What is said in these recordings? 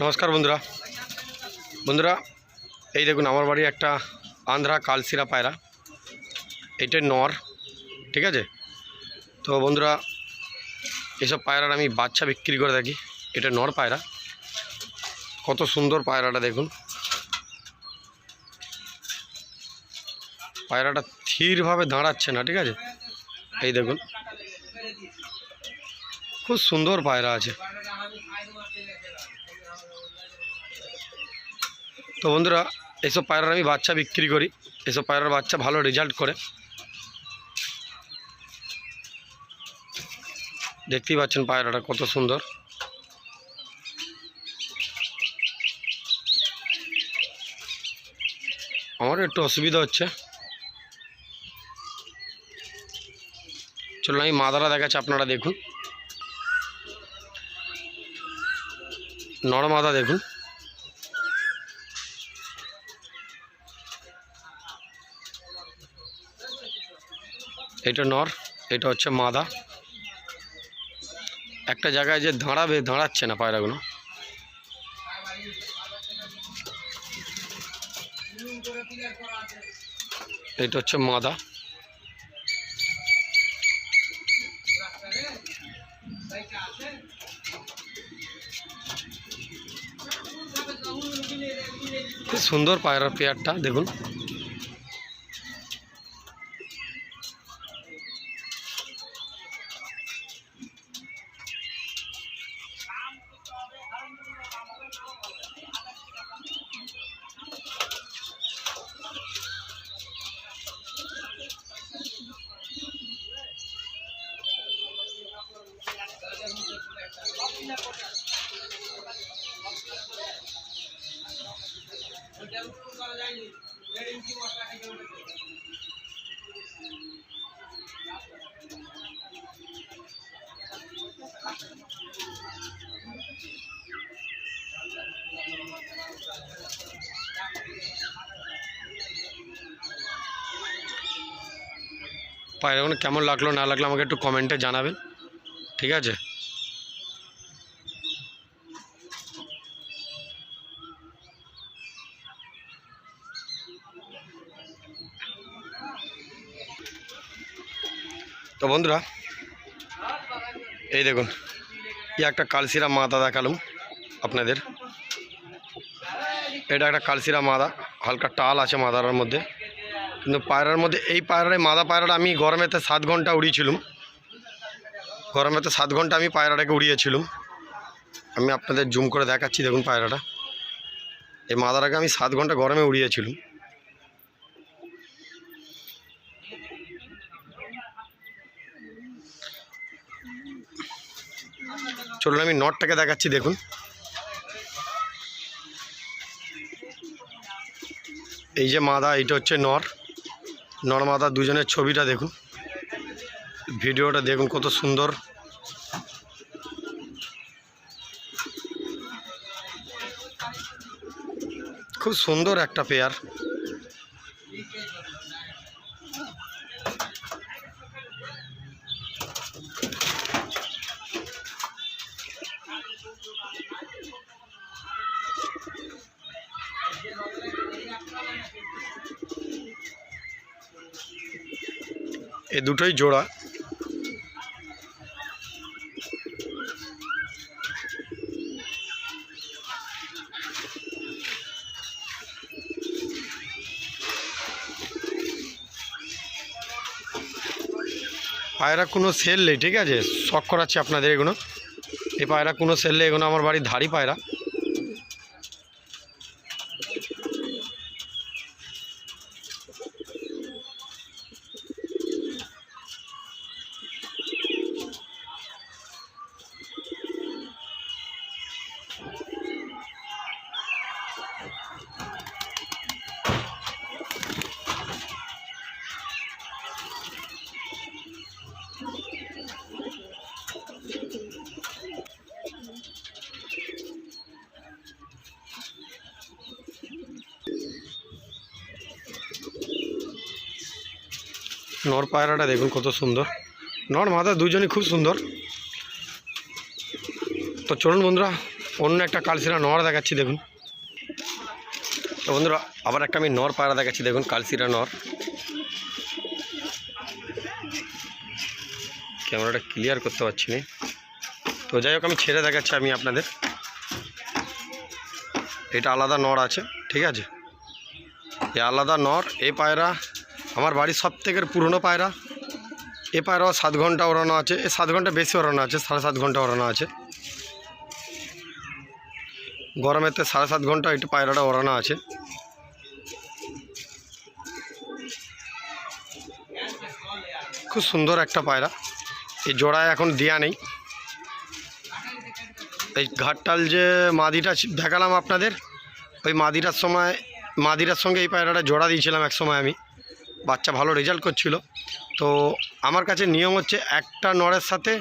নমস্কার বন্ধুরা। বন্ধুরা, এই দেখুন আমার বাড়ি একটা আন্ধ্রা কালসিরা পায়রা। এটা নর, ঠিক আছে? তো বন্ধুরা, এসব পায়রার আমি বাচ্চা বিক্রি করে থাকি। এটা নর পায়রা। কত সুন্দর পায়রাটা দেখুন। পায়রাটা স্থিরভাবে দাঁড়াচ্ছে না, ঠিক আছে? এই দেখুন। খুব সুন্দর পায়রা আছে। তো বন্ধুরা এইসব পায়রার আমি বাচ্চা বিক্রি করি। এসব পায়রার বাচ্চা ভালো রেজাল্ট করে। দেখতেই পাচ্ছেন পায়রাটা কত সুন্দর। আমার একটু অসুবিধা হচ্ছে। চলুন, আমি মাদারা দেখাচ্ছি, আপনারা দেখুন। নর মাদা দেখুন। এটা নর, এটা হচ্ছে মাদা। একটা জায়গায় যে দাঁড়াবে দাঁড়াচ্ছে না পায়রাগুলো। এটা হচ্ছে মাদা। সুন্দর পায়রা পেয়ারটা দেখুন। পায়রাগুলো কেমন লাগল না লাগল আমাকে একটু কমেন্টে জানাবেন। ঠিক আছে? তো বন্ধুরা, এই দেখুন এই একটা কালসিরা মাদা দেখালাম আপনাদের। এটা একটা কালসিরা মাদা, হালকা টাল আছে মাদারার মধ্যে। কিন্তু পায়রার মধ্যে, এই পায়রার মাদা পায়রাটা আমি গরমেতে সাত ঘণ্টা উড়িয়েছিলাম। গরমেতে সাত ঘণ্টা আমি পায়রাটাকে উড়িয়েছিলাম। আমি আপনাদের জুম করে দেখাচ্ছি দেখুন পায়রাটা। এই মাদাটাকে আমি সাত ঘণ্টা গরমে উড়িয়েছিলাম। চলুন, আমি নটটাকে দেখাচ্ছি, দেখুন। এই যে মাদা, এইটা হচ্ছে নর। নর মাদা দুজনের ছবিটা দেখুন। ভিডিওটা দেখুন, কত সুন্দর। খুব সুন্দর একটা পেয়ার। এ দুটোই জোড়া। পায়রা কোনো সেল নেই ঠিক আছে? শখ করাচ্ছি আপনাদের এগুলো। এই পায়রা কোনো সেললে এগুলো আমার বাড়ির ধারি পায়রা। নর পায়রাটা দেখুন কত সুন্দর। নর মাথা দুজনই খুব সুন্দর। তো চলুন বন্ধুরা, অন্য একটা কালসিরা নর দেখাচ্ছি দেখুন। তো বন্ধুরা, আবার একটা আমি নর পায়রা দেখাচ্ছি দেখুন কালসিরা নর। ক্যামেরাটা ক্লিয়ার করতে পারছি না। তো যাই হোক, আমি ছেড়ে দেখাচ্ছি আমি আপনাদের। এটা আলাদা নর আছে, ঠিক আছে? এ আলাদা নর, এ পায়রা আমার বাড়ির সব থেকে পুরনো পায়রা। এ পায়রাও সাত ঘণ্টা ওড়ানো আছে। এ সাত ঘণ্টা বেশি ওড়ানো আছে, সাড়ে সাত ঘণ্টা ওড়ানো আছে। গরমেতে সাড়ে সাত ঘণ্টা একটু পায়রাটা ওড়ানো আছে। খুব সুন্দর একটা পায়রা। এই জোড়ায় এখন দেয়া নেই। এই ঘাটটাল যে মাদিটা দেখালাম আপনাদের, ওই মাদিটার সময় মাদিরার সঙ্গে এই পায়রাটা জোড়া দিয়েছিলাম এক সময় আমি। বাচ্চা ভালো রেজাল্ট করছিল। তো আমার কাছে নিয়ম হচ্ছে একটা নড়ের সাথে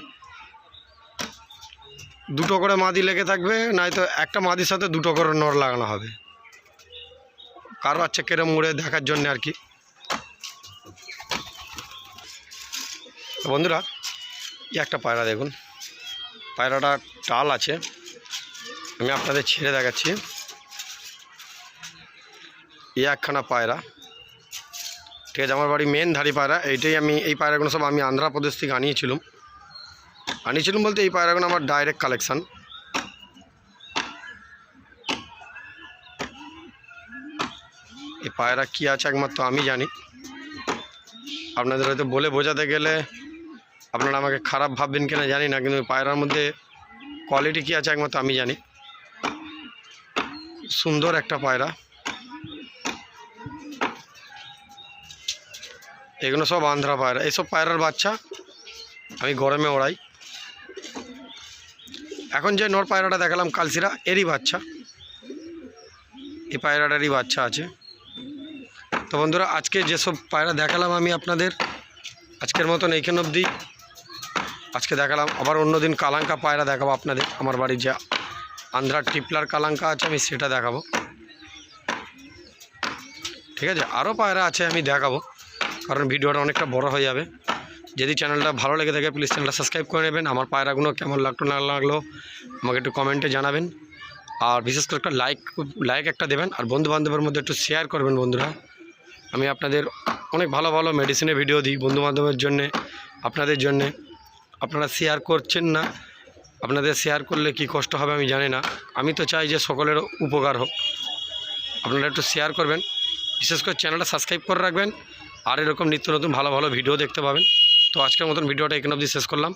দুটো করে মাদি লেগে থাকবে নয়তো একটা মাদির সাথে দুটো করে নর লাগানো হবে। কার বাচ্চা কেড়ে মুড়ে দেখার জন্য আর কি। বন্ধুরা একটা পায়রা দেখুন। পায়রাটা টাল আছে। আমি আপনাদের ছেড়ে দেখাচ্ছি। এই একখানা পায়রা। ঠিক আছে, আমার বাড়ি মেন ধারি পায়রা এইটাই আমি, এই পায়রাগুলো সব আমি আন্ধ্রপ্রদেশ থেকে আনিয়েছিলাম। আনিয়েছিলাম বলতে এই পায়রাগুলো আমার ডাইরেক্ট কালেকশান এই পায়রা কী আছে একমাত্র আমি জানি। আপনাদের হয়তো বলে বোঝাতে গেলে আপনারা আমাকে খারাপ ভাববেন কিনা জানি না, কিন্তু পায়রার মধ্যে কোয়ালিটি কী আছে একমাত্র আমি জানি। সুন্দর একটা পায়রা। এগুলো সব আন্ধ্রা পায়রা। এইসব পায়রার বাচ্চা, আমি গরমে ওড়াই। এখন যে নর পায়রাটা দেখালাম, কালসিরা, এরই বাচ্চা। এই পায়রাটারই বাচ্চা আছে। তো বন্ধুরা, আজকে যেসব পায়রা দেখালাম আমি আপনাদের, আজকের মতন এইখান অবধি। আজকে দেখালাম, আবার অন্যদিন কালাঙ্কা পায়রা দেখাবো আপনাদের। আমার বাড়ির যে আন্ধ্রার টিপলার কালাঙ্কা আছে, আমি সেটা দেখাবো। ঠিক আছে? আরও পায়রা আছে, আমি দেখাবো। কারণ ভিডিওটা অনেকটা বড় হয়ে যাবে। যদি চ্যানেলটা ভালো লেগে থাকে প্লিজ চ্যানেলটা সাবস্ক্রাইব করে নেবেন। আমার পায়রাগুলো কেমন লাগল, না লাগল, আমাকে একটু কমেন্টে জানাবেন। আর বিশেষ করে একটা লাইক লাইক একটা দেবেন। আর বন্ধু বান্ধবের মধ্যে একটু শেয়ার করবেন বন্ধুরা। আমি আপনাদের অনেক ভালো ভালো মেডিসিনের ভিডিও দিই বন্ধু বান্ধবের জন্যে, আপনাদের জন্যে। আপনারা শেয়ার করছেন না, আপনাদের শেয়ার করলে কি কষ্ট হবে আমি জানি না। আমি তো চাই যে সকলের উপকার হোক। আপনারা একটু শেয়ার করবেন। বিশেষ করে চ্যানেলটা সাবস্ক্রাইব করে রাখবেন। আর এরকম নিত্য নতুন ভালো ভালো ভিডিও দেখতে পাবেন। তো আজকের মতন ভিডিওটা এখানে অবধি শেষ করলাম।